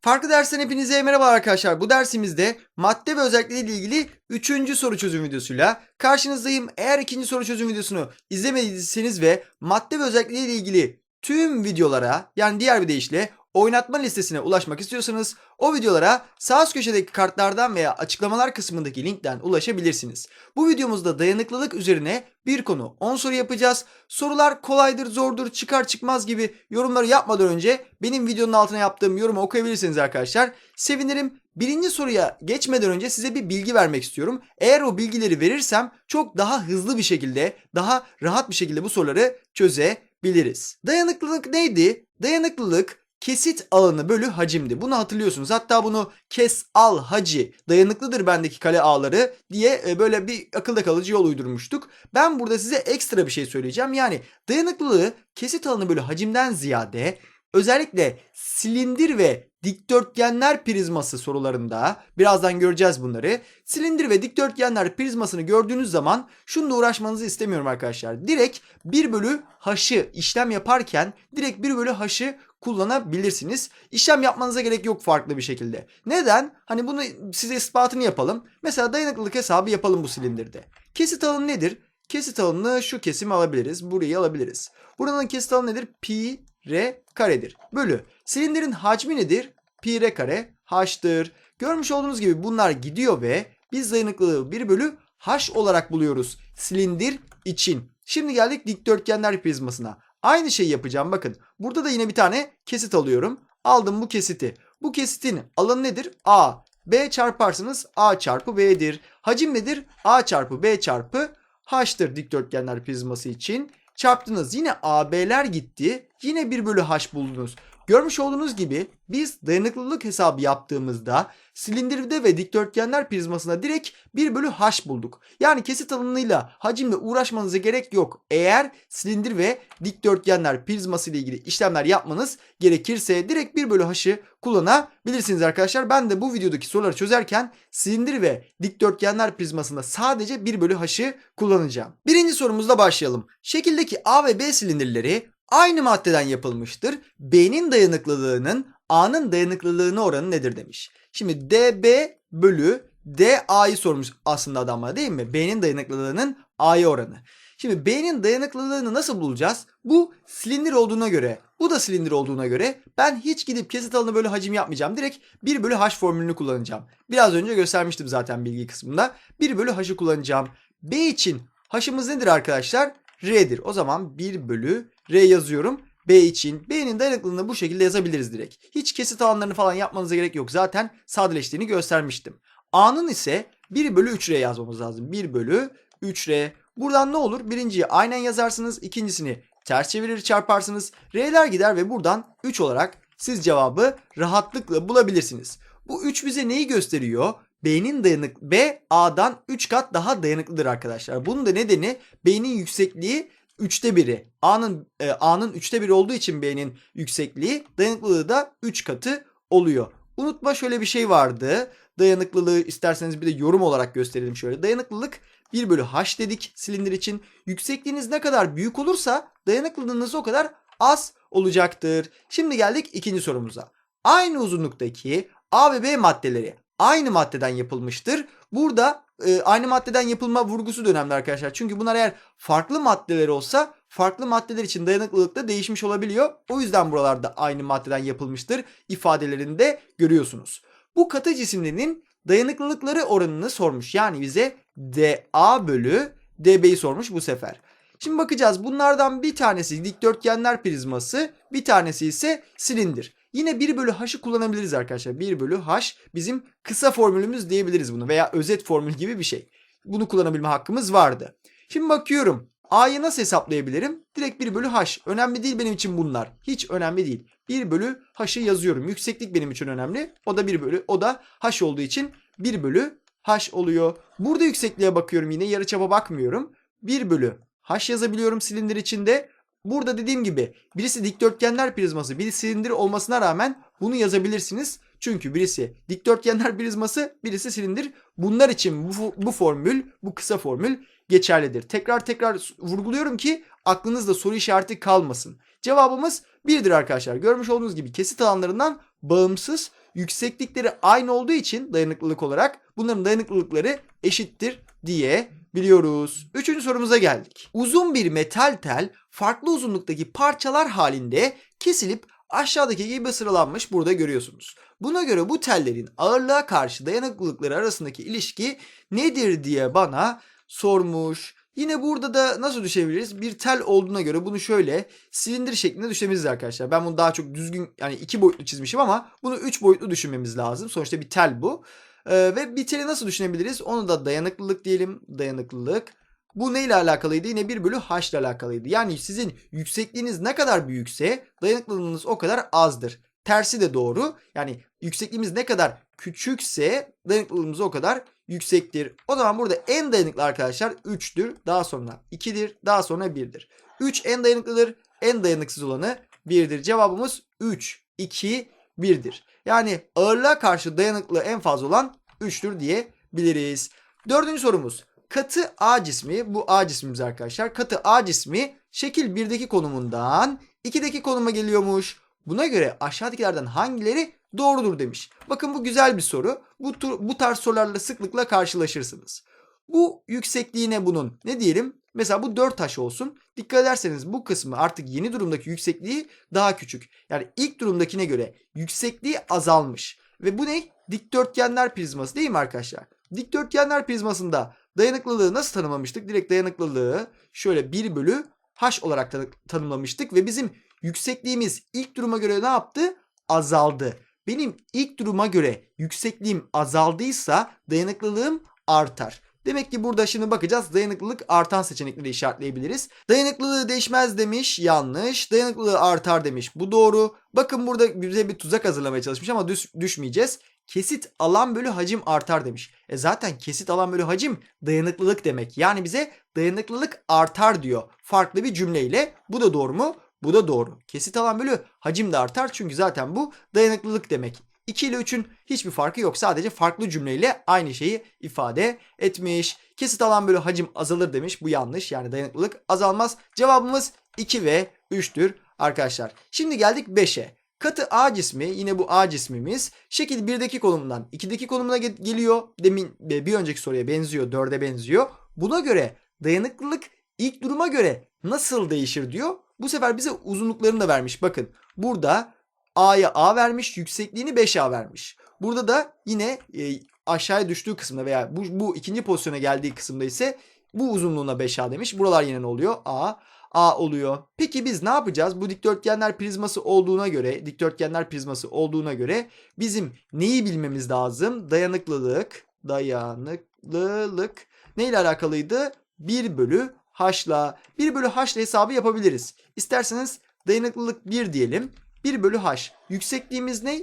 Farklı dersten hepinize merhaba arkadaşlar. Bu dersimizde madde ve özellikleriyle ilgili 3. soru çözüm videosuyla karşınızdayım. Eğer ikinci soru çözüm videosunu izlemediyseniz ve madde ve özellikleriyle ilgili tüm videolara yani diğer bir deyişle oynatma listesine ulaşmak istiyorsanız o videolara sağ üst köşedeki kartlardan veya açıklamalar kısmındaki linkten ulaşabilirsiniz. Bu videomuzda dayanıklılık üzerine bir konu 10 soru yapacağız. Sorular kolaydır, zordur, çıkar çıkmaz gibi yorumları yapmadan önce benim videonun altına yaptığım yorumu okuyabilirsiniz arkadaşlar. Sevinirim. Birinci soruya geçmeden önce size bir bilgi vermek istiyorum. Eğer o bilgileri verirsem çok daha hızlı bir şekilde, daha rahat bir şekilde bu soruları çözebiliriz. Dayanıklılık neydi? Dayanıklılık kesit alanı bölü hacimdi. Bunu hatırlıyorsunuz. Hatta bunu kes al hacı dayanıklıdır bendeki kale ağları diye e, böyle bir akılda kalıcı yol uydurmuştuk. Ben burada size ekstra bir şey söyleyeceğim. Yani dayanıklılığı kesit alanı bölü hacimden ziyade özellikle silindir ve dikdörtgenler prizması sorularında birazdan göreceğiz bunları. Silindir ve dikdörtgenler prizmasını gördüğünüz zaman şununla uğraşmanızı istemiyorum arkadaşlar. Direkt 1 bölü h'ı işlem yaparken direkt 1 bölü h'ı kullanabilirsiniz. İşlem yapmanıza gerek yok farklı bir şekilde. Neden? Hani bunu size ispatını yapalım. Mesela dayanıklılık hesabı yapalım bu silindirde. Kesit alanı nedir? Kesit alanını şu kesimi alabiliriz. Burayı alabiliriz. Buranın kesit alanı nedir? Pi r karedir. Bölü. Silindirin hacmi nedir? Pi r kare h'tır. Görmüş olduğunuz gibi bunlar gidiyor ve biz dayanıklılığı 1 bölü h olarak buluyoruz. Silindir için. Şimdi geldik dikdörtgenler prizmasına. Aynı şeyi yapacağım bakın. Burada da yine bir tane kesit alıyorum. Aldım bu kesiti. Bu kesitin alanı nedir? A. B çarparsınız A çarpı B'dir. Hacim nedir? A çarpı B çarpı H'tır dikdörtgenler prizması için. Çarptınız yine AB'ler gitti. Yine 1 bölü H buldunuz. Görmüş olduğunuz gibi biz dayanıklılık hesabı yaptığımızda silindirde ve dikdörtgenler prizmasına direkt 1 bölü h bulduk. Yani kesit alanıyla hacimle uğraşmanıza gerek yok. Eğer silindir ve dikdörtgenler prizması ile ilgili işlemler yapmanız gerekirse direkt 1 bölü h'ı kullanabilirsiniz arkadaşlar. Ben de bu videodaki soruları çözerken silindir ve dikdörtgenler prizmasında sadece 1 bölü h'ı kullanacağım. Birinci sorumuzla başlayalım. Şekildeki A ve B silindirleri aynı maddeden yapılmıştır. B'nin dayanıklılığının A'nın dayanıklılığına oranı nedir demiş. Şimdi DB bölü DA'yı sormuş aslında adamlar değil mi? B'nin dayanıklılığının A'ya oranı. Şimdi B'nin dayanıklılığını nasıl bulacağız? Bu silindir olduğuna göre, bu da silindir olduğuna göre ben hiç gidip kesit alanı böyle hacim yapmayacağım. Direkt 1 bölü h formülünü kullanacağım. Biraz önce göstermiştim zaten bilgi kısmında. 1 bölü h'ı kullanacağım. B için h'ımız nedir arkadaşlar? R'dir. O zaman 1 bölü R yazıyorum. B için B'nin dayanıklılığını bu şekilde yazabiliriz direkt. Hiç kesit alanlarını falan yapmanıza gerek yok. Zaten sadeleştiğini göstermiştim. A'nın ise 1 bölü 3R yazmamız lazım. 1 bölü 3R. Buradan ne olur? Birinciyi aynen yazarsınız. ikincisini ters çevirir çarparsınız. R'ler gider ve buradan 3 olarak siz cevabı rahatlıkla bulabilirsiniz. Bu 3 bize neyi gösteriyor? B'nin dayanık B A'dan 3 kat daha dayanıklıdır arkadaşlar. Bunun da nedeni B'nin yüksekliği 3'te 1'i. A'nın e, A'nın 3'te 1 olduğu için B'nin yüksekliği dayanıklılığı da 3 katı oluyor. Unutma şöyle bir şey vardı. Dayanıklılığı isterseniz bir de yorum olarak gösterelim şöyle. Dayanıklılık 1 bölü h dedik silindir için. Yüksekliğiniz ne kadar büyük olursa dayanıklılığınız o kadar az olacaktır. Şimdi geldik ikinci sorumuza. Aynı uzunluktaki A ve B maddeleri aynı maddeden yapılmıştır. Burada e, aynı maddeden yapılma vurgusu da önemli arkadaşlar. Çünkü bunlar eğer farklı maddeler olsa farklı maddeler için dayanıklılık da değişmiş olabiliyor. O yüzden buralarda aynı maddeden yapılmıştır ifadelerini de görüyorsunuz. Bu katı cisimlerin dayanıklılıkları oranını sormuş. Yani bize dA bölü dB'yi sormuş bu sefer. Şimdi bakacağız bunlardan bir tanesi dikdörtgenler prizması bir tanesi ise silindir. Yine 1 bölü h'ı kullanabiliriz arkadaşlar. 1 bölü h bizim kısa formülümüz diyebiliriz bunu veya özet formül gibi bir şey. Bunu kullanabilme hakkımız vardı. Şimdi bakıyorum. A'yı nasıl hesaplayabilirim? Direkt 1 bölü h. Önemli değil benim için bunlar. Hiç önemli değil. 1 bölü h'ı yazıyorum. Yükseklik benim için önemli. O da 1 bölü. O da h olduğu için 1 bölü h oluyor. Burada yüksekliğe bakıyorum yine. Yarıçapa bakmıyorum. 1 bölü h yazabiliyorum silindir içinde. Burada dediğim gibi birisi dikdörtgenler prizması, birisi silindir olmasına rağmen bunu yazabilirsiniz. Çünkü birisi dikdörtgenler prizması, birisi silindir. Bunlar için bu, bu formül, bu kısa formül geçerlidir. Tekrar tekrar vurguluyorum ki aklınızda soru işareti kalmasın. Cevabımız 1'dir arkadaşlar. Görmüş olduğunuz gibi kesit alanlarından bağımsız yükseklikleri aynı olduğu için dayanıklılık olarak bunların dayanıklılıkları eşittir diye biliyoruz. Üçüncü sorumuza geldik. Uzun bir metal tel farklı uzunluktaki parçalar halinde kesilip aşağıdaki gibi sıralanmış burada görüyorsunuz. Buna göre bu tellerin ağırlığa karşı dayanıklılıkları arasındaki ilişki nedir diye bana sormuş. Yine burada da nasıl düşebiliriz? Bir tel olduğuna göre bunu şöyle silindir şeklinde düşebiliriz arkadaşlar. Ben bunu daha çok düzgün yani iki boyutlu çizmişim ama bunu üç boyutlu düşünmemiz lazım. Sonuçta bir tel bu. Ee, ve bir teli nasıl düşünebiliriz? Onu da dayanıklılık diyelim. Dayanıklılık. Bu neyle alakalıydı? Yine 1 bölü h ile alakalıydı. Yani sizin yüksekliğiniz ne kadar büyükse dayanıklılığınız o kadar azdır. Tersi de doğru. Yani yüksekliğimiz ne kadar küçükse dayanıklılığımız o kadar yüksektir. O zaman burada en dayanıklı arkadaşlar 3'tür. Daha sonra 2'dir. Daha sonra 1'dir. 3 en dayanıklıdır. En dayanıksız olanı 1'dir. Cevabımız 3, 2, 1'dir. Yani ağırlığa karşı dayanıklı en fazla olan 3'tür diyebiliriz. Dördüncü sorumuz. Katı A cismi, bu A cismimiz arkadaşlar. Katı A cismi şekil 1'deki konumundan 2'deki konuma geliyormuş. Buna göre aşağıdakilerden hangileri doğrudur demiş. Bakın bu güzel bir soru. Bu, bu tarz sorularla sıklıkla karşılaşırsınız. Bu yüksekliğine bunun ne diyelim? Mesela bu 4 taş olsun. Dikkat ederseniz bu kısmı artık yeni durumdaki yüksekliği daha küçük. Yani ilk durumdakine göre yüksekliği azalmış. Ve bu ne? Dikdörtgenler prizması değil mi arkadaşlar? Dikdörtgenler prizmasında dayanıklılığı nasıl tanımlamıştık? Direkt dayanıklılığı şöyle 1 bölü h olarak tanı- tanımlamıştık. Ve bizim yüksekliğimiz ilk duruma göre ne yaptı? Azaldı. Benim ilk duruma göre yüksekliğim azaldıysa dayanıklılığım artar. Demek ki burada şimdi bakacağız dayanıklılık artan seçenekleri işaretleyebiliriz. Dayanıklılığı değişmez demiş yanlış. Dayanıklılığı artar demiş bu doğru. Bakın burada bize bir tuzak hazırlamaya çalışmış ama düş, düşmeyeceğiz. Kesit alan bölü hacim artar demiş. E zaten kesit alan bölü hacim dayanıklılık demek. Yani bize dayanıklılık artar diyor. Farklı bir cümleyle. Bu da doğru mu? Bu da doğru. Kesit alan bölü hacim de artar çünkü zaten bu dayanıklılık demek. 2 ile 3'ün hiçbir farkı yok. Sadece farklı cümleyle aynı şeyi ifade etmiş. Kesit alan bölü hacim azalır demiş. Bu yanlış. Yani dayanıklılık azalmaz. Cevabımız 2 ve 3'tür arkadaşlar. Şimdi geldik 5'e. Katı A cismi yine bu A cismimiz şekil 1'deki konumundan 2'deki konumuna ge- geliyor. Demin bir önceki soruya benziyor. 4'e benziyor. Buna göre dayanıklılık ilk duruma göre nasıl değişir diyor. Bu sefer bize uzunluklarını da vermiş. Bakın burada A'ya A vermiş, yüksekliğini 5A vermiş. Burada da yine e, aşağıya düştüğü kısımda veya bu, bu ikinci pozisyona geldiği kısımda ise bu uzunluğuna 5A demiş. Buralar yine ne oluyor? A, A oluyor. Peki biz ne yapacağız? Bu dikdörtgenler prizması olduğuna göre, dikdörtgenler prizması olduğuna göre bizim neyi bilmemiz lazım? Dayanıklılık, dayanıklılık neyle alakalıydı? 1 bölü h'la. 1 bölü h'la hesabı yapabiliriz. İsterseniz dayanıklılık 1 diyelim. 1 bölü h. Yüksekliğimiz ne?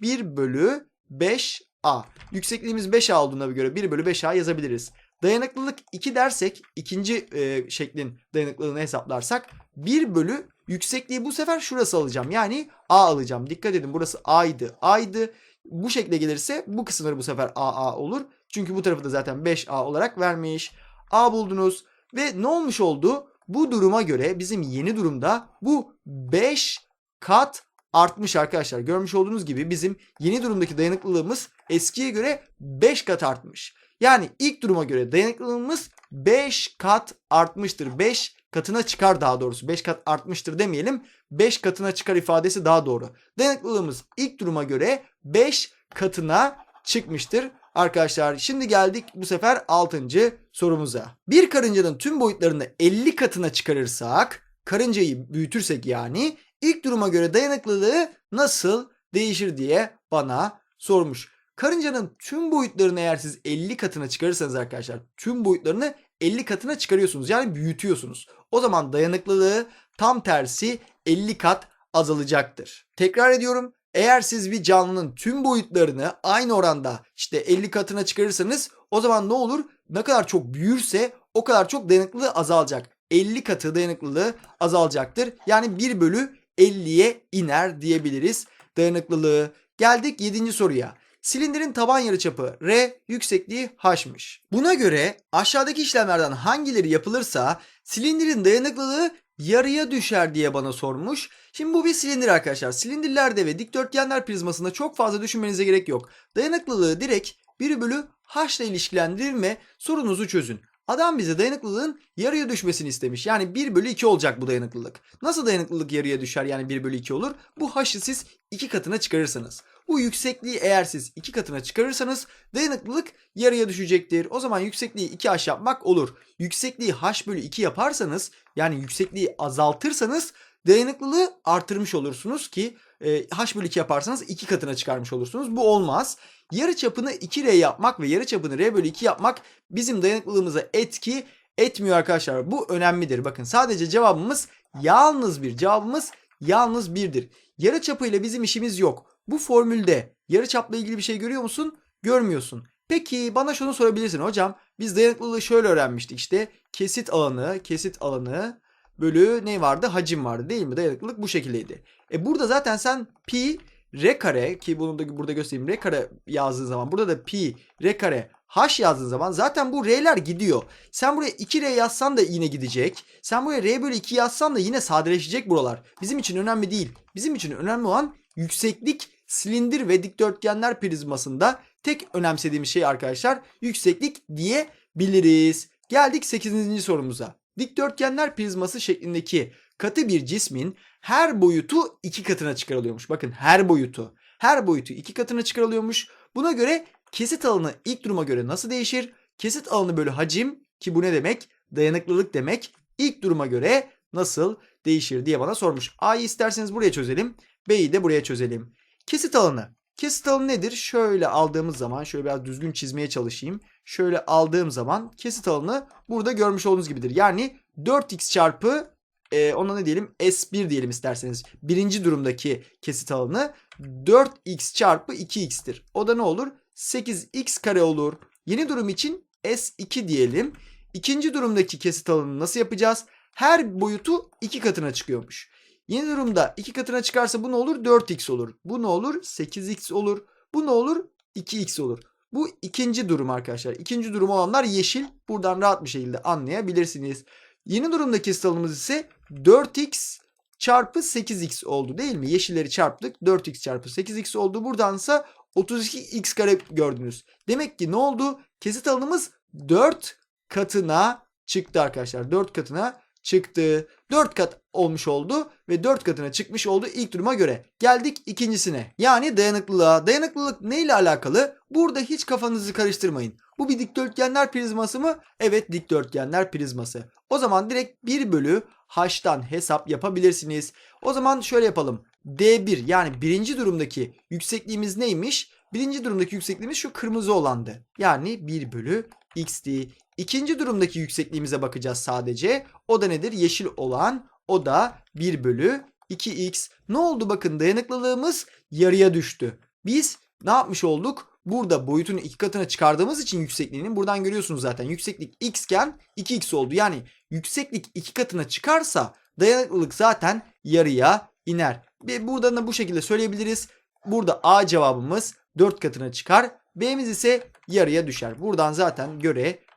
1 bölü 5a. Yüksekliğimiz 5a olduğuna göre 1 bölü 5a yazabiliriz. Dayanıklılık 2 dersek ikinci e, şeklin dayanıklılığını hesaplarsak 1 bölü yüksekliği bu sefer şurası alacağım. Yani a alacağım. Dikkat edin burası a'ydı. a'ydı. Bu şekle gelirse bu kısımları bu sefer aa olur. Çünkü bu tarafı da zaten 5a olarak vermiş. a buldunuz. Ve ne olmuş oldu? Bu duruma göre bizim yeni durumda bu 5 kat artmış arkadaşlar. Görmüş olduğunuz gibi bizim yeni durumdaki dayanıklılığımız eskiye göre 5 kat artmış. Yani ilk duruma göre dayanıklılığımız 5 kat artmıştır. 5 katına çıkar daha doğrusu. 5 kat artmıştır demeyelim. 5 katına çıkar ifadesi daha doğru. Dayanıklılığımız ilk duruma göre 5 katına çıkmıştır. Arkadaşlar şimdi geldik bu sefer 6. sorumuza. Bir karıncanın tüm boyutlarını 50 katına çıkarırsak, karıncayı büyütürsek yani ilk duruma göre dayanıklılığı nasıl değişir diye bana sormuş. Karıncanın tüm boyutlarını eğer siz 50 katına çıkarırsanız arkadaşlar tüm boyutlarını 50 katına çıkarıyorsunuz. Yani büyütüyorsunuz. O zaman dayanıklılığı tam tersi 50 kat azalacaktır. Tekrar ediyorum. Eğer siz bir canlının tüm boyutlarını aynı oranda işte 50 katına çıkarırsanız o zaman ne olur? Ne kadar çok büyürse o kadar çok dayanıklılığı azalacak. 50 katı dayanıklılığı azalacaktır. Yani 1 bölü 50'ye iner diyebiliriz dayanıklılığı. Geldik 7. soruya. Silindirin taban yarıçapı R, yüksekliği H'mış. Buna göre aşağıdaki işlemlerden hangileri yapılırsa silindirin dayanıklılığı yarıya düşer diye bana sormuş. Şimdi bu bir silindir arkadaşlar. Silindirlerde ve dikdörtgenler prizmasında çok fazla düşünmenize gerek yok. Dayanıklılığı direkt 1 bölü h ile ilişkilendirin ve sorunuzu çözün. Adam bize dayanıklılığın yarıya düşmesini istemiş. Yani 1 bölü 2 olacak bu dayanıklılık. Nasıl dayanıklılık yarıya düşer yani 1 bölü 2 olur? Bu h'ı siz 2 katına çıkarırsanız. Bu yüksekliği eğer siz 2 katına çıkarırsanız dayanıklılık yarıya düşecektir. O zaman yüksekliği 2h yapmak olur. Yüksekliği h bölü 2 yaparsanız yani yüksekliği azaltırsanız dayanıklılığı artırmış olursunuz ki e, h bölü 2 yaparsanız 2 katına çıkarmış olursunuz. Bu olmaz. Yarı çapını 2r yapmak ve yarı çapını r bölü 2 yapmak bizim dayanıklılığımıza etki etmiyor arkadaşlar. Bu önemlidir. Bakın sadece cevabımız yalnız bir. Cevabımız yalnız birdir. Yarı çapıyla bizim işimiz yok. Bu formülde yarı çapla ilgili bir şey görüyor musun? Görmüyorsun. Peki bana şunu sorabilirsin hocam. Biz dayanıklılığı şöyle öğrenmiştik işte. Kesit alanı, kesit alanı bölü ne vardı? Hacim vardı değil mi? Dayanıklılık bu şekildeydi. E burada zaten sen pi r kare ki bunu da burada göstereyim. R kare yazdığın zaman burada da pi r kare h yazdığın zaman zaten bu r'ler gidiyor. Sen buraya 2r yazsan da yine gidecek. Sen buraya r bölü 2 yazsan da yine sadeleşecek buralar. Bizim için önemli değil. Bizim için önemli olan yükseklik silindir ve dikdörtgenler prizmasında tek önemsediğimiz şey arkadaşlar yükseklik diyebiliriz. Geldik 8. sorumuza. Dikdörtgenler prizması şeklindeki katı bir cismin her boyutu iki katına çıkarılıyormuş. Bakın her boyutu. Her boyutu iki katına çıkarılıyormuş. Buna göre kesit alanı ilk duruma göre nasıl değişir? Kesit alanı bölü hacim ki bu ne demek? Dayanıklılık demek. İlk duruma göre nasıl değişir diye bana sormuş. A'yı isterseniz buraya çözelim. B'yi de buraya çözelim. Kesit alanı. Kesit alanı nedir? Şöyle aldığımız zaman şöyle biraz düzgün çizmeye çalışayım. Şöyle aldığım zaman kesit alanı burada görmüş olduğunuz gibidir. Yani 4x çarpı e, ona ne diyelim S1 diyelim isterseniz. Birinci durumdaki kesit alanı 4x çarpı 2x'tir. O da ne olur? 8x kare olur. Yeni durum için S2 diyelim. İkinci durumdaki kesit alanını nasıl yapacağız? Her boyutu iki katına çıkıyormuş. Yeni durumda iki katına çıkarsa bu ne olur? 4x olur. Bu ne olur? 8x olur. Bu ne olur? 2x olur. Bu ikinci durum arkadaşlar. İkinci durum olanlar yeşil. Buradan rahat bir şekilde anlayabilirsiniz. Yeni durumdaki kesit alanımız ise 4x çarpı 8x oldu değil mi? Yeşilleri çarptık. 4x çarpı 8x oldu. Buradansa 32x kare gördünüz. Demek ki ne oldu? Kesit alanımız 4 katına çıktı arkadaşlar. 4 katına çıktı. 4 kat olmuş oldu ve 4 katına çıkmış oldu ilk duruma göre. Geldik ikincisine. Yani dayanıklılığa. Dayanıklılık ne ile alakalı? Burada hiç kafanızı karıştırmayın. Bu bir dikdörtgenler prizması mı? Evet dikdörtgenler prizması. O zaman direkt 1 bölü h'tan hesap yapabilirsiniz. O zaman şöyle yapalım. D1 yani birinci durumdaki yüksekliğimiz neymiş? Birinci durumdaki yüksekliğimiz şu kırmızı olandı. Yani 1 bölü x'ti. İkinci durumdaki yüksekliğimize bakacağız sadece. O da nedir? Yeşil olan. O da 1 bölü 2x. Ne oldu bakın dayanıklılığımız yarıya düştü. Biz ne yapmış olduk? Burada boyutunu iki katına çıkardığımız için yüksekliğinin buradan görüyorsunuz zaten. Yükseklik x iken 2x oldu. Yani yükseklik iki katına çıkarsa dayanıklılık zaten yarıya iner. Ve buradan da bu şekilde söyleyebiliriz. Burada A cevabımız 4 katına çıkar. B'miz ise yarıya düşer. Buradan zaten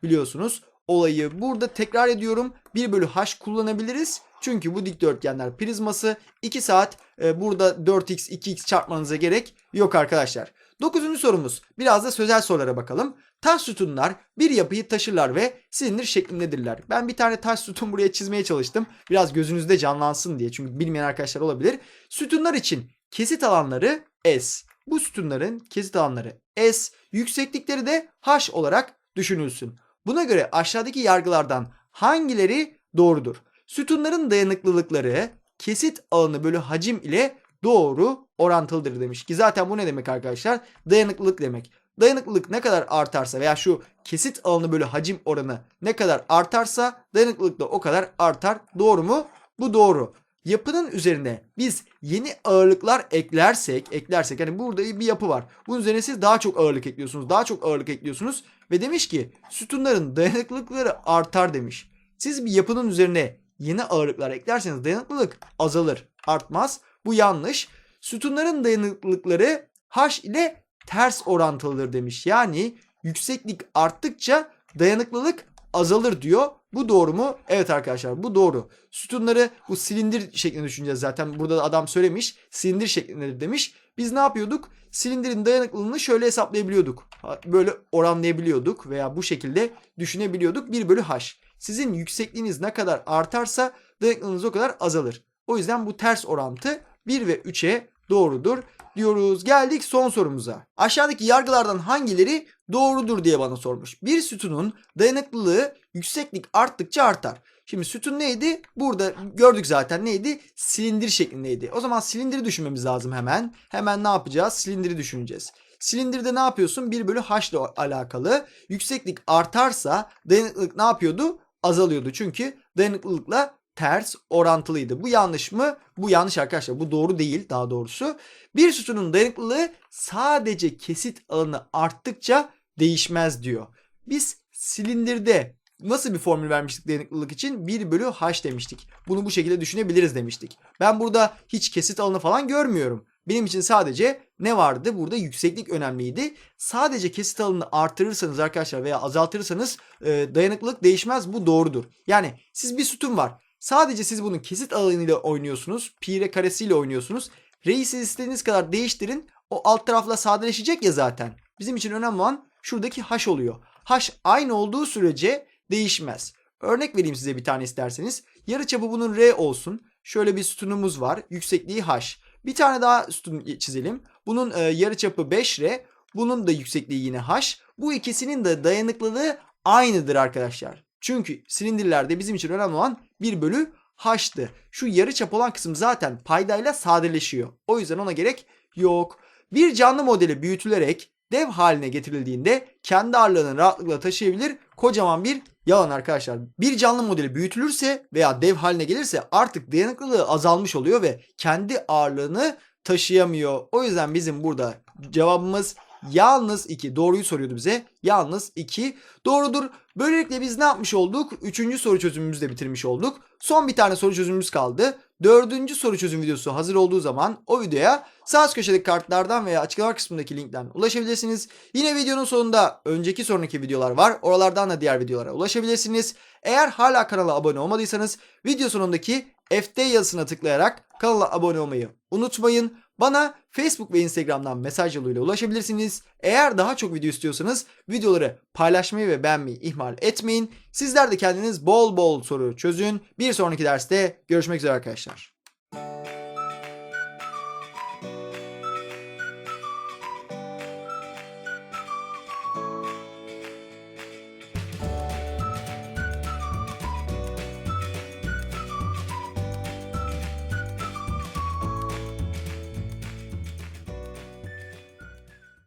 görebiliyorsunuz olayı. Burada tekrar ediyorum 1 bölü h kullanabiliriz. Çünkü bu dikdörtgenler prizması 2 saat e, burada 4x 2x çarpmanıza gerek yok arkadaşlar. Dokuzuncu sorumuz. Biraz da sözel sorulara bakalım. Taş sütunlar bir yapıyı taşırlar ve silindir şeklindedirler. Ben bir tane taş sütun buraya çizmeye çalıştım. Biraz gözünüzde canlansın diye. Çünkü bilmeyen arkadaşlar olabilir. Sütunlar için kesit alanları S. Bu sütunların kesit alanları S. Yükseklikleri de H olarak düşünülsün. Buna göre aşağıdaki yargılardan hangileri doğrudur? Sütunların dayanıklılıkları kesit alanı bölü hacim ile doğru orantılıdır demiş ki zaten bu ne demek arkadaşlar? Dayanıklılık demek. Dayanıklılık ne kadar artarsa veya şu kesit alanı bölü hacim oranı ne kadar artarsa dayanıklılık da o kadar artar. Doğru mu? Bu doğru. Yapının üzerine biz yeni ağırlıklar eklersek, eklersek yani burada bir yapı var. Bunun üzerine siz daha çok ağırlık ekliyorsunuz. Daha çok ağırlık ekliyorsunuz ve demiş ki sütunların dayanıklılıkları artar demiş. Siz bir yapının üzerine yeni ağırlıklar eklerseniz dayanıklılık azalır, artmaz. Bu yanlış. Sütunların dayanıklılıkları H ile ters orantılıdır demiş. Yani yükseklik arttıkça dayanıklılık azalır diyor. Bu doğru mu? Evet arkadaşlar bu doğru. Sütunları bu silindir şeklinde düşüneceğiz zaten. Burada da adam söylemiş. Silindir şeklinde demiş. Biz ne yapıyorduk? Silindirin dayanıklılığını şöyle hesaplayabiliyorduk. Böyle oranlayabiliyorduk veya bu şekilde düşünebiliyorduk. 1 bölü h. Sizin yüksekliğiniz ne kadar artarsa dayanıklılığınız o kadar azalır. O yüzden bu ters orantı 1 ve 3'e doğrudur diyoruz. Geldik son sorumuza. Aşağıdaki yargılardan hangileri doğrudur diye bana sormuş. Bir sütunun dayanıklılığı yükseklik arttıkça artar. Şimdi sütun neydi? Burada gördük zaten neydi? Silindir şeklindeydi. O zaman silindiri düşünmemiz lazım hemen. Hemen ne yapacağız? Silindiri düşüneceğiz. Silindirde ne yapıyorsun? 1 bölü h ile alakalı. Yükseklik artarsa dayanıklılık ne yapıyordu? Azalıyordu. Çünkü dayanıklılıkla ters orantılıydı. Bu yanlış mı? Bu yanlış arkadaşlar. Bu doğru değil daha doğrusu. Bir sütunun dayanıklılığı sadece kesit alanı arttıkça değişmez diyor. Biz silindirde nasıl bir formül vermiştik dayanıklılık için? 1 bölü h demiştik. Bunu bu şekilde düşünebiliriz demiştik. Ben burada hiç kesit alanı falan görmüyorum. Benim için sadece ne vardı? Burada yükseklik önemliydi. Sadece kesit alanını artırırsanız arkadaşlar veya azaltırsanız e, dayanıklılık değişmez. Bu doğrudur. Yani siz bir sütun var. Sadece siz bunun kesit alanıyla oynuyorsunuz. Pi karesiyle oynuyorsunuz. Re'yi siz istediğiniz kadar değiştirin. O alt tarafla sadeleşecek ya zaten. Bizim için önemli olan şuradaki h oluyor. H aynı olduğu sürece değişmez. Örnek vereyim size bir tane isterseniz. Yarıçapı bunun R olsun. Şöyle bir sütunumuz var. Yüksekliği H. Bir tane daha sütun çizelim. Bunun e, yarıçapı 5R. Bunun da yüksekliği yine H. Bu ikisinin de dayanıklılığı aynıdır arkadaşlar. Çünkü silindirlerde bizim için önemli olan 1 bölü H'tı. Şu yarıçap olan kısım zaten paydayla sadeleşiyor. O yüzden ona gerek yok. Bir canlı modeli büyütülerek dev haline getirildiğinde kendi ağırlığını rahatlıkla taşıyabilir. Kocaman bir yalan arkadaşlar. Bir canlı modeli büyütülürse veya dev haline gelirse artık dayanıklılığı azalmış oluyor ve kendi ağırlığını taşıyamıyor. O yüzden bizim burada cevabımız yalnız 2. Doğruyu soruyordu bize. Yalnız 2 doğrudur. Böylelikle biz ne yapmış olduk? Üçüncü soru çözümümüzü de bitirmiş olduk. Son bir tane soru çözümümüz kaldı. Dördüncü soru çözüm videosu hazır olduğu zaman o videoya sağ üst köşedeki kartlardan veya açıklama kısmındaki linkten ulaşabilirsiniz. Yine videonun sonunda önceki sonraki videolar var. Oralardan da diğer videolara ulaşabilirsiniz. Eğer hala kanala abone olmadıysanız video sonundaki FT yazısına tıklayarak kanala abone olmayı unutmayın. Bana Facebook ve Instagram'dan mesaj yoluyla ulaşabilirsiniz. Eğer daha çok video istiyorsanız videoları paylaşmayı ve beğenmeyi ihmal etmeyin. Sizler de kendiniz bol bol soru çözün. Bir sonraki derste görüşmek üzere arkadaşlar.